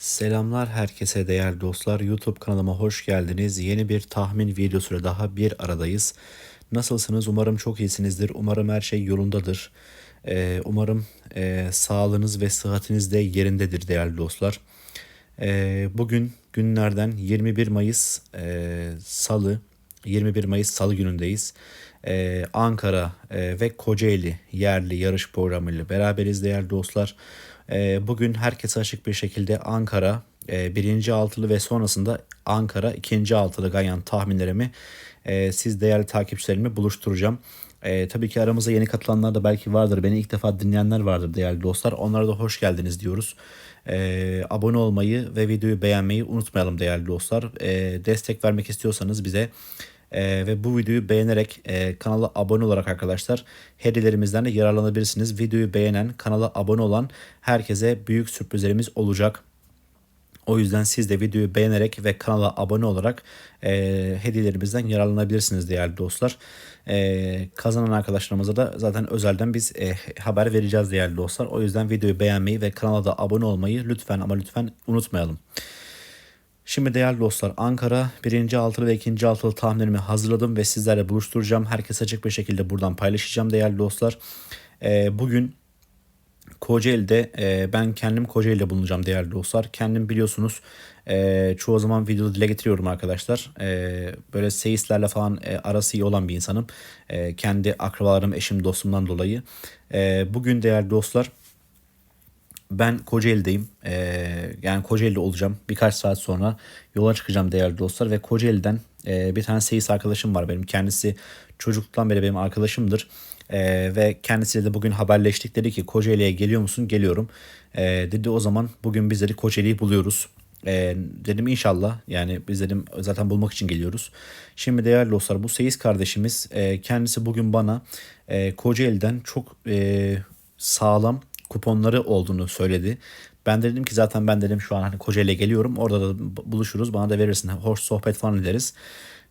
Selamlar herkese değerli dostlar. YouTube kanalıma hoş geldiniz. Yeni bir tahmin videosuyla daha bir aradayız. Nasılsınız? Umarım çok iyisinizdir. Umarım her şey yolundadır. Ee, umarım e, sağlığınız ve sıhhatiniz de yerindedir değerli dostlar. Ee, bugün günlerden 21 Mayıs e, Salı. 21 Mayıs Salı günündeyiz. Ee, Ankara e, ve Kocaeli yerli yarış programıyla beraberiz değerli dostlar. Bugün herkese açık bir şekilde Ankara e, birinci altılı ve sonrasında Ankara ikinci altılı ganyan tahminlerimi e, siz değerli takipçilerimi buluşturacağım. E, tabii ki aramıza yeni katılanlar da belki vardır. Beni ilk defa dinleyenler vardır değerli dostlar. Onlara da hoş geldiniz diyoruz. E, abone olmayı ve videoyu beğenmeyi unutmayalım değerli dostlar. E, destek vermek istiyorsanız bize e, ve bu videoyu beğenerek e, kanala abone olarak arkadaşlar hediyelerimizden de yararlanabilirsiniz. Videoyu beğenen, kanala abone olan herkese büyük sürprizlerimiz olacak. O yüzden siz de videoyu beğenerek ve kanala abone olarak e, hediyelerimizden yararlanabilirsiniz değerli dostlar. E, kazanan arkadaşlarımıza da zaten özelden biz e, haber vereceğiz değerli dostlar. O yüzden videoyu beğenmeyi ve kanala da abone olmayı lütfen ama lütfen unutmayalım. Şimdi değerli dostlar Ankara birinci altılı ve ikinci altılı tahminlerimi hazırladım ve sizlerle buluşturacağım. Herkes açık bir şekilde buradan paylaşacağım değerli dostlar. E, bugün Kocaeli'de e, ben kendim Kocaeli'de bulunacağım değerli dostlar. Kendim biliyorsunuz e, çoğu zaman videoda dile getiriyorum arkadaşlar. E, böyle seyislerle falan e, arası iyi olan bir insanım. E, kendi akrabalarım, eşim, dostumdan dolayı. E, bugün değerli dostlar ben Kocaeli'deyim. Ee, yani Kocaeli'de olacağım. Birkaç saat sonra yola çıkacağım değerli dostlar. Ve Kocaeli'den e, bir tane seyis arkadaşım var benim. Kendisi çocukluktan beri benim arkadaşımdır. Ee, ve kendisiyle de bugün haberleştik. Dedi ki Kocaeli'ye geliyor musun? Geliyorum. Ee, dedi o zaman bugün biz dedi Kocaeli'yi buluyoruz. Ee, dedim inşallah yani biz dedim zaten bulmak için geliyoruz. Şimdi değerli dostlar bu Seyis kardeşimiz e, kendisi bugün bana e, Kocaeli'den çok e, sağlam kuponları olduğunu söyledi. Ben de dedim ki zaten ben dedim şu an hani Kocaeli'ye geliyorum. Orada da buluşuruz. Bana da verirsin. Hoş sohbet falan ederiz.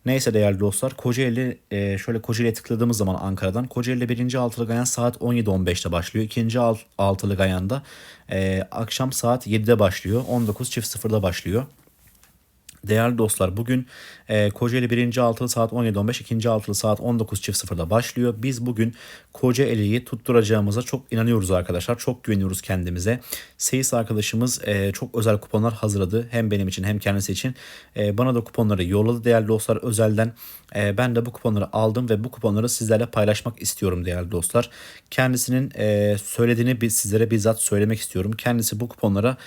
Neyse değerli dostlar Kocaeli e, şöyle Kocaeli'ye tıkladığımız zaman Ankara'dan Kocaeli birinci altılı gayan saat 17.15'te başlıyor. İkinci alt, altılı gayanda e, akşam saat 7'de başlıyor. 19 çift sıfırda başlıyor. Değerli dostlar bugün e, Kocaeli 1. altılı saat 17.15, 2. altılı saat 19.00'da başlıyor. Biz bugün Kocaeli'yi tutturacağımıza çok inanıyoruz arkadaşlar. Çok güveniyoruz kendimize. Seyis arkadaşımız e, çok özel kuponlar hazırladı. Hem benim için hem kendisi için. E, bana da kuponları yolladı değerli dostlar özelden. E, ben de bu kuponları aldım ve bu kuponları sizlerle paylaşmak istiyorum değerli dostlar. Kendisinin e, söylediğini sizlere bizzat söylemek istiyorum. Kendisi bu kuponlara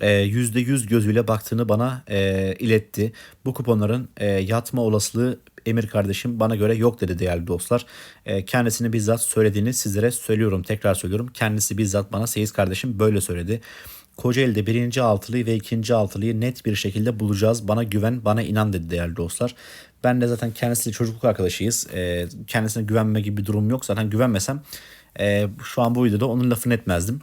%100 gözüyle baktığını bana e, iletti. Bu kuponların e, yatma olasılığı Emir kardeşim bana göre yok dedi değerli dostlar. E, kendisini bizzat söylediğini sizlere söylüyorum. Tekrar söylüyorum. Kendisi bizzat bana Seyis kardeşim böyle söyledi. Kocaeli'de birinci altılıyı ve ikinci altılıyı net bir şekilde bulacağız. Bana güven, bana inan dedi değerli dostlar. Ben de zaten kendisiyle çocukluk arkadaşıyız. E, kendisine güvenme gibi bir durum yok. Zaten güvenmesem e, şu an bu videoda onun lafını etmezdim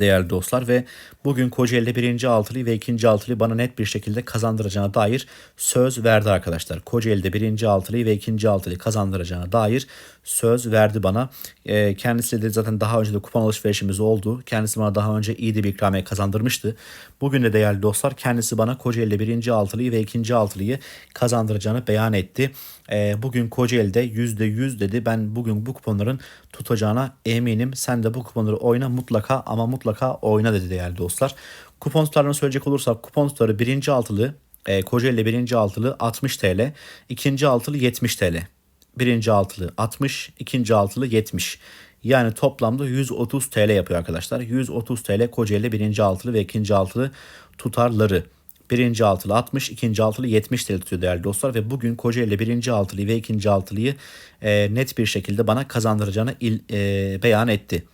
değerli dostlar ve bugün Kocaeli'de birinci altılı ve ikinci altılı bana net bir şekilde kazandıracağına dair söz verdi arkadaşlar. Kocaeli'de birinci altılı ve ikinci altılı kazandıracağına dair söz verdi bana. E, kendisiyle de zaten daha önce de kupon alışverişimiz oldu. Kendisi bana daha önce iyi de bir ikramiye kazandırmıştı. Bugün de değerli dostlar kendisi bana Kocaeli'de birinci altılıyı ve ikinci altılıyı kazandıracağını beyan etti. E, bugün Kocaeli'de %100 dedi. Ben bugün bu kuponların tutacağına eminim. Sen de bu kuponları oyna mutlaka ama mutlaka oyna dedi değerli dostlar. Kupon tutarlarını söyleyecek olursak kupon tutarı birinci altılı e, Kocaeli birinci altılı 60 TL, ikinci altılı 70 TL. Birinci altılı 60, ikinci altılı 70. Yani toplamda 130 TL yapıyor arkadaşlar. 130 TL Kocaeli birinci altılı ve ikinci altılı tutarları. Birinci altılı 60, ikinci altılı 70 TL tutuyor değerli dostlar. Ve bugün Kocaeli birinci altılıyı ve ikinci altılıyı e, net bir şekilde bana kazandıracağını il, e, beyan etti.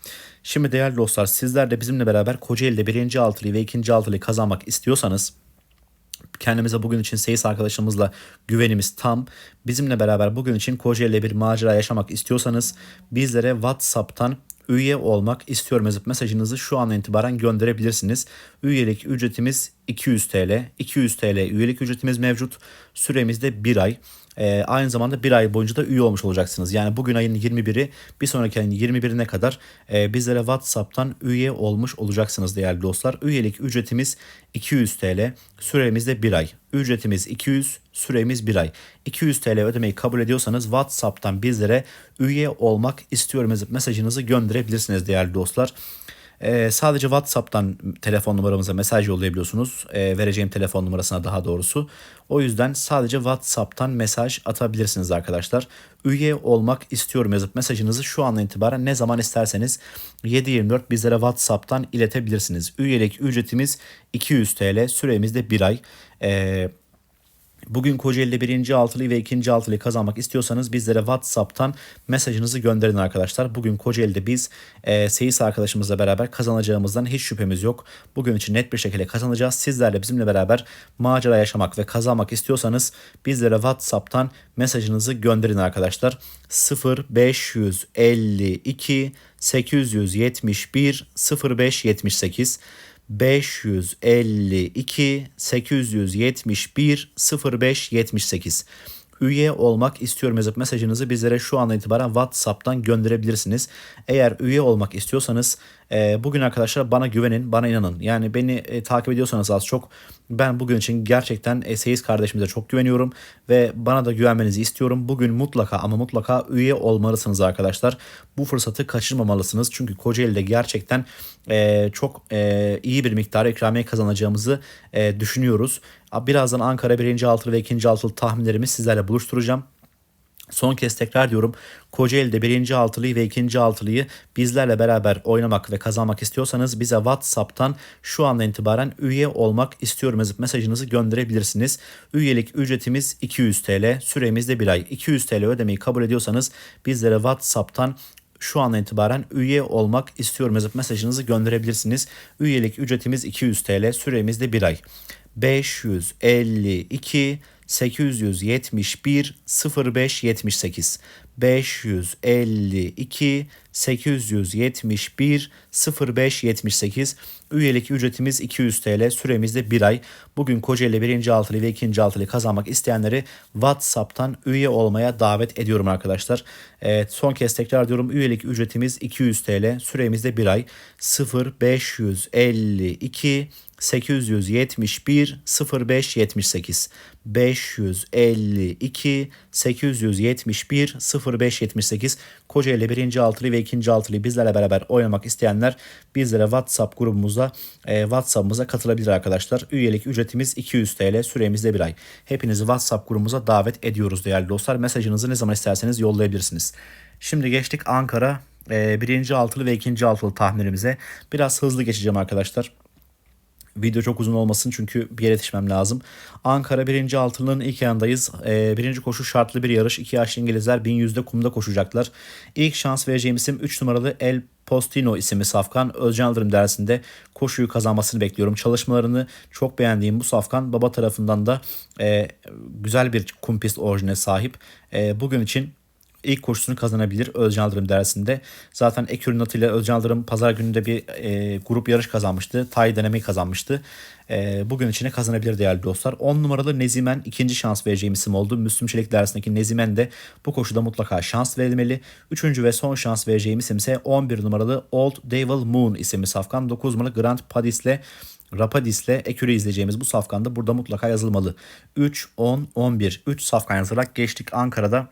Şimdi değerli dostlar sizler de bizimle beraber Kocaeli'de birinci altılıyı ve ikinci altılıyı kazanmak istiyorsanız kendimize bugün için Seyis arkadaşımızla güvenimiz tam. Bizimle beraber bugün için Kocaeli'de bir macera yaşamak istiyorsanız bizlere WhatsApp'tan üye olmak istiyorum yazıp mesajınızı şu an itibaren gönderebilirsiniz. Üyelik ücretimiz 200 TL. 200 TL üyelik ücretimiz mevcut. Süremiz de 1 ay. E, aynı zamanda bir ay boyunca da üye olmuş olacaksınız. Yani bugün ayın 21'i bir sonraki ayın 21'ine kadar e, bizlere WhatsApp'tan üye olmuş olacaksınız değerli dostlar. Üyelik ücretimiz 200 TL, süremiz de bir ay. Ücretimiz 200, süremiz bir ay. 200 TL ödemeyi kabul ediyorsanız WhatsApp'tan bizlere üye olmak istiyorum mesajınızı gönderebilirsiniz değerli dostlar. Ee, sadece WhatsApp'tan telefon numaramıza mesaj yollayabiliyorsunuz. Ee, vereceğim telefon numarasına daha doğrusu. O yüzden sadece WhatsApp'tan mesaj atabilirsiniz arkadaşlar. Üye olmak istiyorum yazıp mesajınızı şu andan itibaren ne zaman isterseniz 724 bizlere WhatsApp'tan iletebilirsiniz. Üyelik ücretimiz 200 TL. Süremiz de 1 ay. Ee, Bugün Kocaeli'de birinci altılıyı ve ikinci altılıyı kazanmak istiyorsanız bizlere WhatsApp'tan mesajınızı gönderin arkadaşlar. Bugün Kocaeli'de biz e, Seyis arkadaşımızla beraber kazanacağımızdan hiç şüphemiz yok. Bugün için net bir şekilde kazanacağız. Sizlerle bizimle beraber macera yaşamak ve kazanmak istiyorsanız bizlere WhatsApp'tan mesajınızı gönderin arkadaşlar. 0552 871 0578 552 871 05 78 üye olmak istiyorum yazıp mesajınızı bizlere şu andan itibaren WhatsApp'tan gönderebilirsiniz. Eğer üye olmak istiyorsanız e, bugün arkadaşlar bana güvenin, bana inanın. Yani beni e, takip ediyorsanız az çok ben bugün için gerçekten e, Seyis kardeşimize çok güveniyorum ve bana da güvenmenizi istiyorum. Bugün mutlaka ama mutlaka üye olmalısınız arkadaşlar. Bu fırsatı kaçırmamalısınız. Çünkü Kocaeli'de gerçekten e, çok e, iyi bir miktar ikramiye kazanacağımızı e, düşünüyoruz. Birazdan Ankara 1. altılı ve 2. altılı tahminlerimi sizlerle buluşturacağım. Son kez tekrar diyorum. Kocaeli'de birinci altılıyı ve ikinci altılıyı bizlerle beraber oynamak ve kazanmak istiyorsanız bize WhatsApp'tan şu andan itibaren üye olmak istiyorum yazıp mesajınızı gönderebilirsiniz. Üyelik ücretimiz 200 TL, süremiz de bir ay. 200 TL ödemeyi kabul ediyorsanız bizlere WhatsApp'tan şu andan itibaren üye olmak istiyorum yazıp mesajınızı gönderebilirsiniz. Üyelik ücretimiz 200 TL, süremiz de bir ay. 552 871 05 78 552 871 05 78 üyelik ücretimiz 200 TL süremiz de 1 ay. Bugün Kocaeli 1. altılı ve 2. altılı kazanmak isteyenleri WhatsApp'tan üye olmaya davet ediyorum arkadaşlar. Evet, son kez tekrar diyorum üyelik ücretimiz 200 TL süremiz de 1 ay 0552 871 05 78 552 871 05 78 Kocaeli 1. altılı ve 2. altılı bizlerle beraber oynamak isteyenler bizlere WhatsApp grubumuza e, WhatsApp'ımıza katılabilir arkadaşlar. Üyelik ücretimiz 200 TL süremizde bir ay. Hepinizi WhatsApp grubumuza davet ediyoruz değerli dostlar. Mesajınızı ne zaman isterseniz yollayabilirsiniz. Şimdi geçtik Ankara e, birinci altılı ve ikinci altılı tahminimize. Biraz hızlı geçeceğim arkadaşlar. Video çok uzun olmasın çünkü bir yere yetişmem lazım. Ankara 1. altının ilk yanındayız. Ee, birinci koşu şartlı bir yarış. İki yaşlı İngilizler 1100'de kumda koşacaklar. İlk şans vereceğim isim 3 numaralı El Postino isimli Safkan Özcan Yıldırım dersinde koşuyu kazanmasını bekliyorum. Çalışmalarını çok beğendiğim bu Safkan baba tarafından da e, güzel bir kum pist orijine sahip. E, bugün için ilk koşusunu kazanabilir Özcan Aldırım dersinde. Zaten Ekür'ün atıyla Özcan Aldırım pazar gününde bir e, grup yarış kazanmıştı. Tay denemeyi kazanmıştı. E, bugün içine kazanabilir değerli dostlar. 10 numaralı Nezimen ikinci şans vereceğim isim oldu. Müslüm Çelik dersindeki Nezimen de bu koşuda mutlaka şans verilmeli. Üçüncü ve son şans vereceğim isim ise 11 numaralı Old Devil Moon isimli safkan. 9 numaralı Grand Padis'le Rapadis'le Ekür'ü izleyeceğimiz bu safkanda burada mutlaka yazılmalı. 3, 10, 11. 3 safkan yazarak geçtik Ankara'da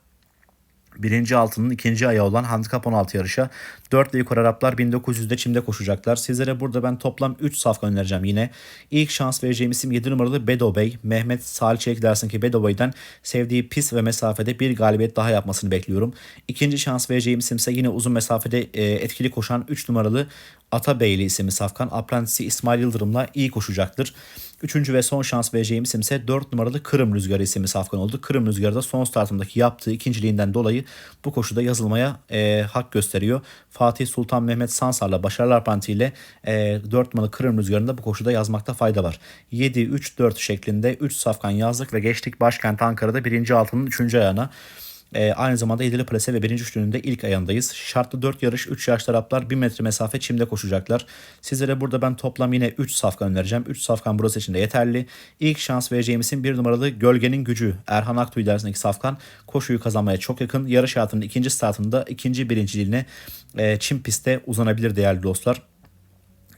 Birinci altının ikinci ayağı olan Handikap 16 yarışa 4 yukarı Araplar 1900'de çimde koşacaklar. Sizlere burada ben toplam 3 safka önereceğim yine. İlk şans vereceğim isim 7 numaralı Bedo Bey. Mehmet Salih Çelik dersin ki Bedo Bey'den sevdiği pis ve mesafede bir galibiyet daha yapmasını bekliyorum. İkinci şans vereceğim isim ise yine uzun mesafede e, etkili koşan 3 numaralı Atabeyli isimli safkan Aprentisi İsmail Yıldırım'la iyi koşacaktır. Üçüncü ve son şans vereceğim isim ise 4 numaralı Kırım Rüzgarı isimli safkan oldu. Kırım Rüzgarı da son startındaki yaptığı ikinciliğinden dolayı bu koşuda yazılmaya e, hak gösteriyor. Fatih Sultan Mehmet Sansar'la Başarılar Panti ile e, 4 numaralı Kırım Rüzgarı'nda bu koşuda yazmakta fayda var. 7-3-4 şeklinde 3 safkan yazdık ve geçtik başkent Ankara'da birinci altının 3. ayağına. E, aynı zamanda Yedili Plase ve birinci üçlünün ilk ayağındayız. Şartlı 4 yarış 3 yaşlı Araplar 1 metre mesafe çimde koşacaklar. Sizlere burada ben toplam yine 3 safkan önereceğim. 3 safkan burası için de yeterli. İlk şans vereceğimizin bir numaralı Gölgenin Gücü Erhan Aktuğ ilerisindeki safkan koşuyu kazanmaya çok yakın. Yarış hayatının ikinci startında ikinci birinciliğine e, çim pistte uzanabilir değerli dostlar.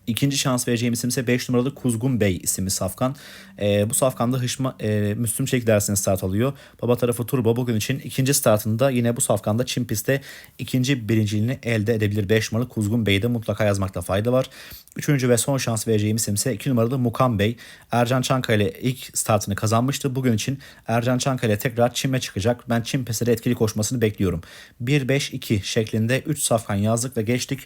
İkinci şans vereceğim isim ise 5 numaralı Kuzgun Bey isimli safkan. E, bu safkanda Hışma, e, Müslüm Çelik dersine start alıyor. Baba tarafı Turbo bugün için ikinci startında yine bu safkanda Çin pistte ikinci birinciliğini elde edebilir. 5 numaralı Kuzgun Bey'i de mutlaka yazmakta fayda var. Üçüncü ve son şans vereceğim isim ise 2 numaralı Mukan Bey. Ercan Çankaya ile ilk startını kazanmıştı. Bugün için Ercan Çankaya ile tekrar Çim'e çıkacak. Ben Çim pistede etkili koşmasını bekliyorum. 1-5-2 şeklinde 3 safkan yazdık ve geçtik.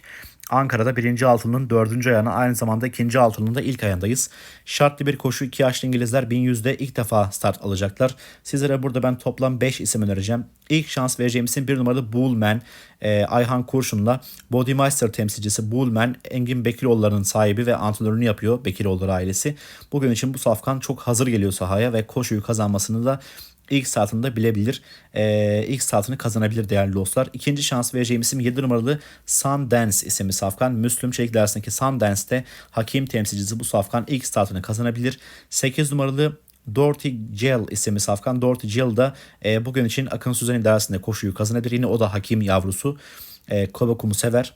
Ankara'da birinci altının dördüncü ayağına aynı zamanda ikinci altının da ilk ayağındayız. Şartlı bir koşu iki yaşlı İngilizler 1100'de ilk defa start alacaklar. Sizlere burada ben toplam 5 isim önereceğim. İlk şans vereceğim isim bir numaralı Bullman. E, Ayhan Kurşun'la Bodymeister temsilcisi Bullman Engin Bekiroğulları'nın sahibi ve antrenörünü yapıyor Bekiroğulları ailesi. Bugün için bu safkan çok hazır geliyor sahaya ve koşuyu kazanmasını da ilk startında bilebilir. Ee, ilk startını kazanabilir değerli dostlar. İkinci şans vereceğim isim 7 numaralı Sundance isimli safkan. Müslüm Çelik dersindeki Sundance'te hakim temsilcisi bu safkan ilk startını kazanabilir. 8 numaralı Dorothy Gel isimli safkan. Dorothy Gel da e, bugün için Akın Süzen idaresinde koşuyu kazanabilir. Yine o da hakim yavrusu. E, Kobakum'u sever.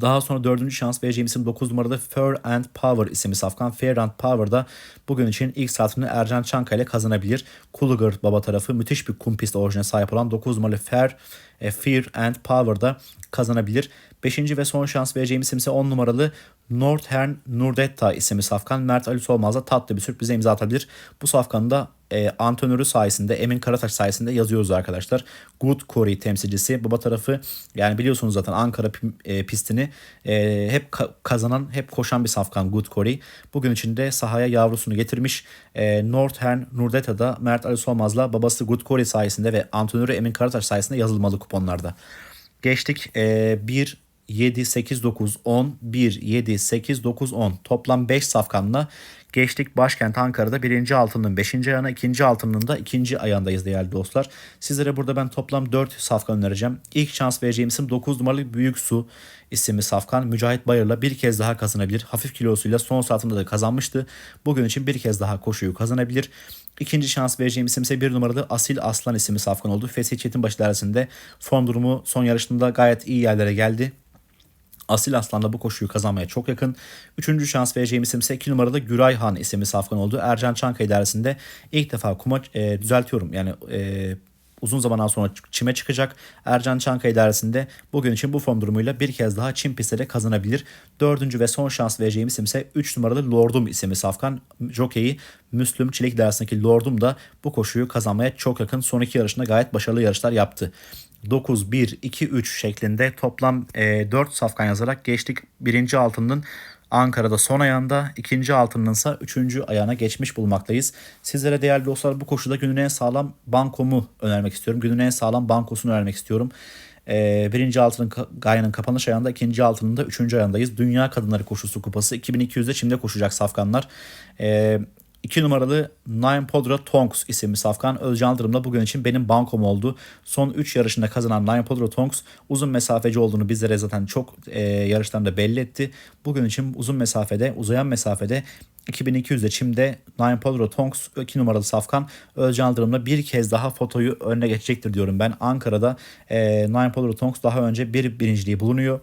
Daha sonra dördüncü şans vereceğim isim 9 numarada Fair and Power isimli safkan. Fair and Power'da bugün için ilk saatini Ercan Çanka ile kazanabilir. Cooliger baba tarafı müthiş bir kum pist orijine sahip olan 9 numaralı Fair, e, Fear and Power'da kazanabilir. Beşinci ve son şans vereceğim isim ise 10 numaralı Northern Nurdetta isimli safkan. Mert Ali Solmaz'da tatlı bir sürprize imza atabilir. Bu safkanı da e, antrenörü sayesinde Emin Karataş sayesinde yazıyoruz arkadaşlar. Good Corey temsilcisi. Baba tarafı yani biliyorsunuz zaten Ankara e, pistini e, hep ka- kazanan hep koşan bir safkan Good Corey. Bugün içinde sahaya yavrusunu getirmiş. E, Northern Nurdetta'da Mert Ali Solmaz'la babası Good Corey sayesinde ve antrenörü Emin Karataş sayesinde yazılmalı kuponlarda. Geçtik e, 1 7, 8, 9, 10, 1, 7, 8, 9, 10 toplam 5 safkanla geçtik başkent Ankara'da birinci altının 5. ayağına ikinci altının da ikinci ayağındayız değerli dostlar. Sizlere burada ben toplam 4 safkan önereceğim. İlk şans vereceğim isim 9 numaralı Büyük Su isimli safkan. Mücahit Bayır'la bir kez daha kazanabilir. Hafif kilosuyla son saatinde de kazanmıştı. Bugün için bir kez daha koşuyu kazanabilir. İkinci şans vereceğim isim ise bir numaralı Asil Aslan isimli safkan oldu. Fesih Çetinbaşı dersinde form durumu son yarışında gayet iyi yerlere geldi. Asil Aslan da bu koşuyu kazanmaya çok yakın. Üçüncü şans vereceğim isim ise 2 numaralı Gürayhan isimli safkan oldu. Ercan Çankaya idaresinde ilk defa kuma e, düzeltiyorum yani e, uzun zamandan sonra çime çıkacak. Ercan Çankaya idaresinde bugün için bu form durumuyla bir kez daha çim pistte kazanabilir. Dördüncü ve son şans vereceğim isim ise 3 numaralı Lordum isimli safkan. Jockey'i Müslüm Çelik idaresindeki Lordum da bu koşuyu kazanmaya çok yakın. Son iki yarışında gayet başarılı yarışlar yaptı. 9, 1, 2, 3 şeklinde toplam e, 4 safkan yazarak geçtik. Birinci altının Ankara'da son ayağında, ikinci altının ise üçüncü ayağına geçmiş bulmaktayız. Sizlere değerli dostlar bu koşuda günün en sağlam bankomu önermek istiyorum. Günün en sağlam bankosunu önermek istiyorum. Ee, birinci altının Gaya'nın kapanış ayağında, ikinci altının da üçüncü ayağındayız. Dünya Kadınları Koşusu Kupası 2200'de Çim'de koşacak safkanlar. Ee, 2 numaralı Nine Podra Tonks isimli Safkan Özcan Yıldırım'la bugün için benim bankom oldu. Son 3 yarışında kazanan Nine Podra Tonks uzun mesafeci olduğunu bizlere zaten çok e, yarışlarında belli etti. Bugün için uzun mesafede, uzayan mesafede 2200'de Çim'de Nine Podra Tonks 2 numaralı Safkan Özcan Yıldırım'la bir kez daha fotoyu önüne geçecektir diyorum ben. Ankara'da e, Nine Podra Tonks daha önce bir birinciliği bulunuyor.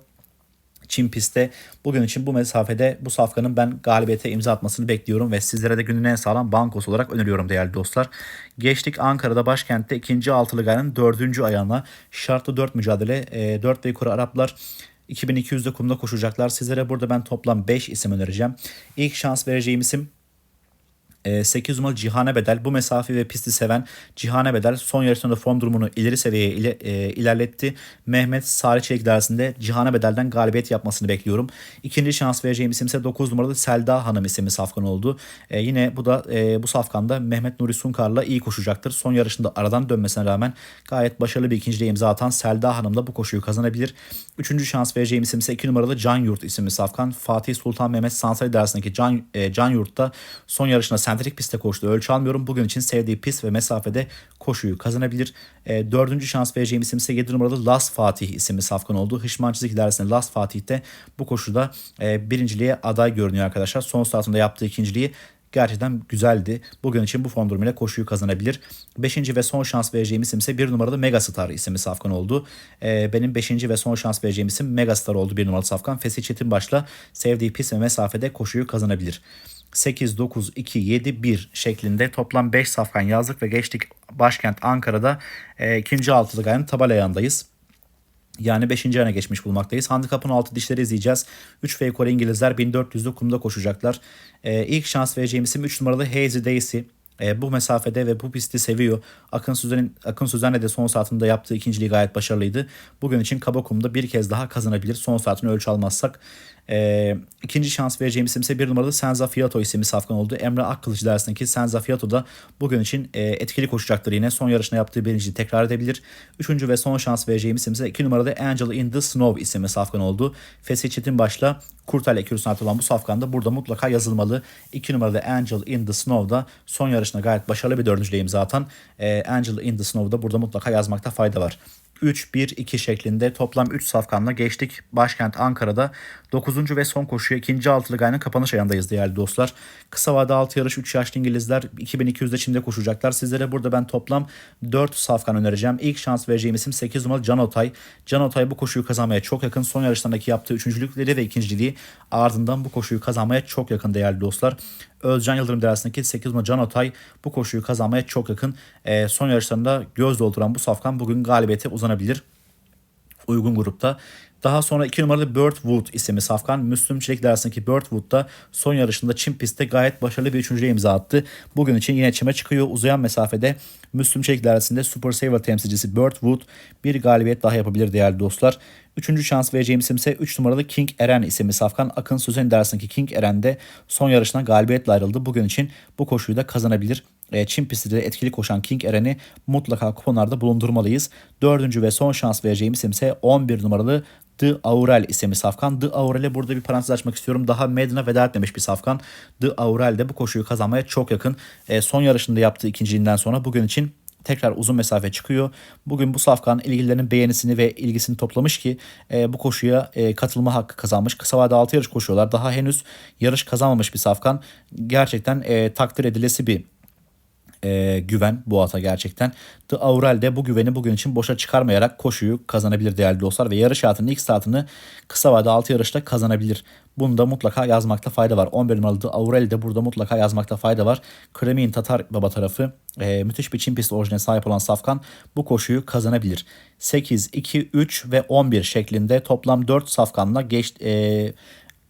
Çin pistte bugün için bu mesafede bu safkanın ben galibiyete imza atmasını bekliyorum ve sizlere de günün en sağlam bankos olarak öneriyorum değerli dostlar. Geçtik Ankara'da başkentte ikinci altılı gayrının dördüncü ayağına şartlı dört mücadele e, 4 ve yukarı Araplar 2200'de kumda koşacaklar. Sizlere burada ben toplam 5 isim önereceğim. İlk şans vereceğim isim 8 e, numaralı Cihane Bedel bu mesafe ve pisti seven Cihane Bedel son yarışında form durumunu ileri seviyeye ile, e, ilerletti. Mehmet Salih Çelik dersinde Cihane Bedel'den galibiyet yapmasını bekliyorum. İkinci şans vereceğim isim ise 9 numaralı Selda Hanım isimli safkan oldu. E, yine bu da e, bu safkanda Mehmet Nuri Sunkar'la iyi koşacaktır. Son yarışında aradan dönmesine rağmen gayet başarılı bir ikinciliğe imza atan Selda Hanım da bu koşuyu kazanabilir. Üçüncü şans vereceğim isim ise 2 numaralı Can Yurt isimli safkan. Fatih Sultan Mehmet Sansari dersindeki Can, e, Can Yurt'ta son yarışında sentetik pistte koştu. Ölçü almıyorum. Bugün için sevdiği pist ve mesafede koşuyu kazanabilir. E, dördüncü şans vereceğim isim ise 7 numaralı Las Fatih isimli safkan oldu. Hışman Çizik ilerisinde Las Fatih'te bu koşuda e, birinciliğe aday görünüyor arkadaşlar. Son startında yaptığı ikinciliği gerçekten güzeldi. Bugün için bu form durumuyla koşuyu kazanabilir. Beşinci ve son şans vereceğim isim ise bir numaralı Megastar isimli safkan oldu. Ee, benim beşinci ve son şans vereceğim isim Megastar oldu bir numaralı safkan. Fesih Çetinbaş'la sevdiği pist ve mesafede koşuyu kazanabilir. 8, 9, 2, 7, 1 şeklinde toplam 5 safkan yazdık ve geçtik başkent Ankara'da e, ikinci altılı gayenin tabela ayağındayız. Yani 5. ayına geçmiş bulmaktayız. Handikapın altı dişleri izleyeceğiz. 3 ve İngilizler 1400'lü kumda koşacaklar. Ee, ilk şans vereceğim isim 3 numaralı Hazy Daisy. E, bu mesafede ve bu pisti seviyor. Akın Süzen'in Akın Süzen'le de son saatinde yaptığı ikinciliği gayet başarılıydı. Bugün için Kabakum'da bir kez daha kazanabilir. Son saatini ölçü almazsak. E, ikinci şans vereceğim isim ise bir numaralı Senza Fiato isimli safkan oldu. Emre Akkılıç dersindeki Senza Fiato da bugün için e, etkili koşacaktır yine. Son yarışına yaptığı birinciliği tekrar edebilir. Üçüncü ve son şans vereceğim isim ise iki numaralı Angel in the Snow isimli safkan oldu. Fesih Çetinbaş'la Kurtal ekürüsüne olan bu safkanda burada mutlaka yazılmalı. 2 numarada Angel in the Snow'da son yarışına gayet başarılı bir dördüncüyle imza atan e, Angel in the Snow'da burada mutlaka yazmakta fayda var. 3-1-2 şeklinde toplam 3 safkanla geçtik. Başkent Ankara'da 9. ve son koşuya 2. altılı gayenin kapanış ayağındayız değerli dostlar. Kısa vade 6 yarış 3 yaşlı İngilizler 2200'de Çin'de koşacaklar. Sizlere burada ben toplam 4 safkan önereceğim. İlk şans vereceğim isim 8 numaralı Can Otay. Can Otay bu koşuyu kazanmaya çok yakın. Son yarışlarındaki yaptığı üçüncülükleri ve ikinciliği ardından bu koşuyu kazanmaya çok yakın değerli dostlar. Özcan Yıldırım dersindeki 8 numaralı Can Otay bu koşuyu kazanmaya çok yakın. E, son yarışlarında göz dolduran bu safkan bugün galibiyete uzanabilir. Uygun grupta. Daha sonra 2 numaralı Birdwood isimli safkan Müslüm Çelik dersindeki Birdwood'da son yarışında Çin pistte gayet başarılı bir üçüncüye imza attı. Bugün için yine çime çıkıyor. Uzayan mesafede Müslüm Çelik dersinde Super Saver temsilcisi Birdwood bir galibiyet daha yapabilir değerli dostlar. Üçüncü şans vereceğim isim ise 3 numaralı King Eren isimli safkan. Akın Sözen dersindeki King Eren de son yarışına galibiyetle ayrıldı. Bugün için bu koşuyu da kazanabilir. E, Çin pistinde etkili koşan King Eren'i mutlaka kuponlarda bulundurmalıyız. Dördüncü ve son şans vereceğim isim ise 11 numaralı The Aurel isimli safkan. The Aurel'e burada bir parantez açmak istiyorum. Daha Medina veda etmemiş bir safkan. The Aurel de bu koşuyu kazanmaya çok yakın. E, son yarışında yaptığı ikinciliğinden sonra bugün için tekrar uzun mesafe çıkıyor. Bugün bu safkan ilgililerin beğenisini ve ilgisini toplamış ki e, bu koşuya e, katılma hakkı kazanmış. Kısa vade 6 yarış koşuyorlar. Daha henüz yarış kazanmamış bir safkan. Gerçekten e, takdir edilesi bir e, güven bu ata gerçekten. The Aurel de bu güveni bugün için boşa çıkarmayarak koşuyu kazanabilir değerli dostlar ve yarış hayatının ilk startını kısa vade 6 yarışta kazanabilir. Bunu da mutlaka yazmakta fayda var. 11 numaralı The Aurel de burada mutlaka yazmakta fayda var. Kremin Tatar baba tarafı e, müthiş bir Çin pisti orijine sahip olan Safkan bu koşuyu kazanabilir. 8, 2, 3 ve 11 şeklinde toplam 4 Safkan'la geç, e,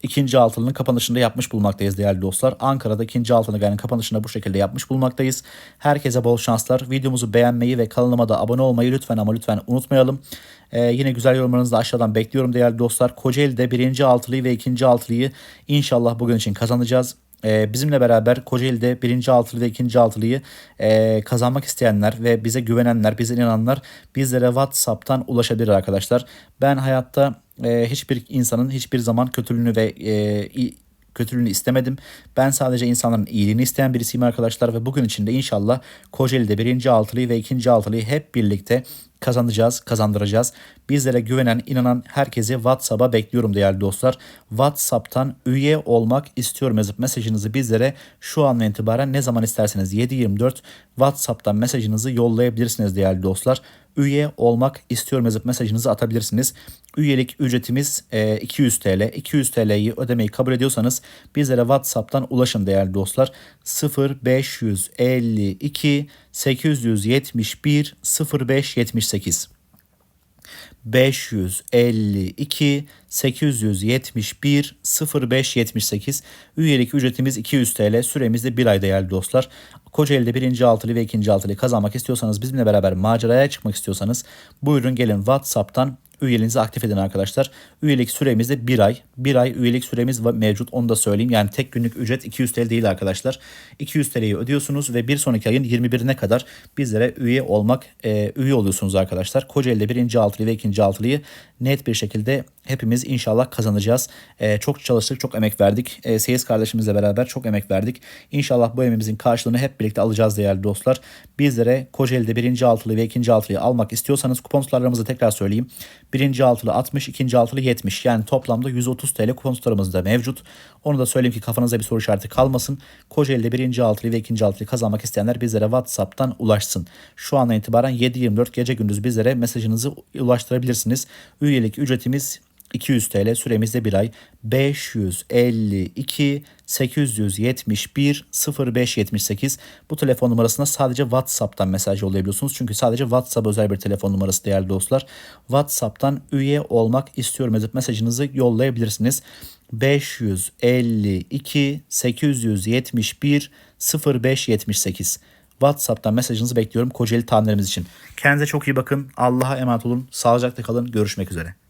ikinci altılının kapanışında yapmış bulmaktayız değerli dostlar. Ankara'da ikinci altını gayenin kapanışında bu şekilde yapmış bulmaktayız. Herkese bol şanslar. Videomuzu beğenmeyi ve kanalıma da abone olmayı lütfen ama lütfen unutmayalım. Ee, yine güzel yorumlarınızı da aşağıdan bekliyorum değerli dostlar. Kocaeli'de birinci altılıyı ve ikinci altılıyı inşallah bugün için kazanacağız. Ee, bizimle beraber Kocaeli'de birinci altılı ve ikinci altılıyı e, kazanmak isteyenler ve bize güvenenler, bize inananlar bizlere WhatsApp'tan ulaşabilir arkadaşlar. Ben hayatta e, hiçbir insanın hiçbir zaman kötülüğünü ve e, kötülüğünü istemedim. Ben sadece insanların iyiliğini isteyen birisiyim arkadaşlar ve bugün içinde inşallah Kocaeli'de birinci altılıyı ve ikinci altılıyı hep birlikte kazanacağız, kazandıracağız. Bizlere güvenen, inanan herkesi WhatsApp'a bekliyorum değerli dostlar. WhatsApp'tan üye olmak istiyorum yazıp mesajınızı bizlere şu an itibaren ne zaman isterseniz 7.24 WhatsApp'tan mesajınızı yollayabilirsiniz değerli dostlar. Üye olmak istiyorum yazıp mesajınızı atabilirsiniz. Üyelik ücretimiz 200 TL. 200 TL'yi ödemeyi kabul ediyorsanız bizlere WhatsApp'tan ulaşın değerli dostlar. 0552 871 0578 552 871 0578 üyelik ücretimiz 200 TL. Süremiz de bir ay değerli dostlar. Kocaeli'de birinci altılı ve ikinci altılı kazanmak istiyorsanız bizimle beraber maceraya çıkmak istiyorsanız buyurun gelin WhatsApp'tan üyeliğinizi aktif edin arkadaşlar. Üyelik süremiz de bir ay. Bir ay üyelik süremiz mevcut onu da söyleyeyim. Yani tek günlük ücret 200 TL değil arkadaşlar. 200 TL'yi ödüyorsunuz ve bir sonraki ayın 21'ine kadar bizlere üye olmak, e, üye oluyorsunuz arkadaşlar. Kocaeli'de birinci altılı ve ikinci altılıyı net bir şekilde hepimiz inşallah kazanacağız. Ee, çok çalıştık, çok emek verdik. Ee, Seyis kardeşimizle beraber çok emek verdik. İnşallah bu emeğimizin karşılığını hep birlikte alacağız değerli dostlar. Bizlere Kocaeli'de birinci altılı ve ikinci altılıyı almak istiyorsanız kupon tutarlarımızı tekrar söyleyeyim. Birinci altılı 60, ikinci altılı 70. Yani toplamda 130 TL kupon tutarımız da mevcut. Onu da söyleyeyim ki kafanıza bir soru işareti kalmasın. Kocaeli'de birinci altılıyı ve ikinci altılıyı kazanmak isteyenler bizlere WhatsApp'tan ulaşsın. Şu andan itibaren 7-24 gece gündüz bizlere mesajınızı ulaştırabilirsiniz. Üyelik ücretimiz 200 TL süremizde bir ay 552 871 0578 bu telefon numarasına sadece WhatsApp'tan mesaj yollayabiliyorsunuz. Çünkü sadece WhatsApp özel bir telefon numarası değerli dostlar. WhatsApp'tan üye olmak istiyorum yazıp mesajınızı yollayabilirsiniz. 552 871 0578 WhatsApp'tan mesajınızı bekliyorum Kocaeli tahminlerimiz için. Kendinize çok iyi bakın. Allah'a emanet olun. Sağlıcakla kalın. Görüşmek üzere.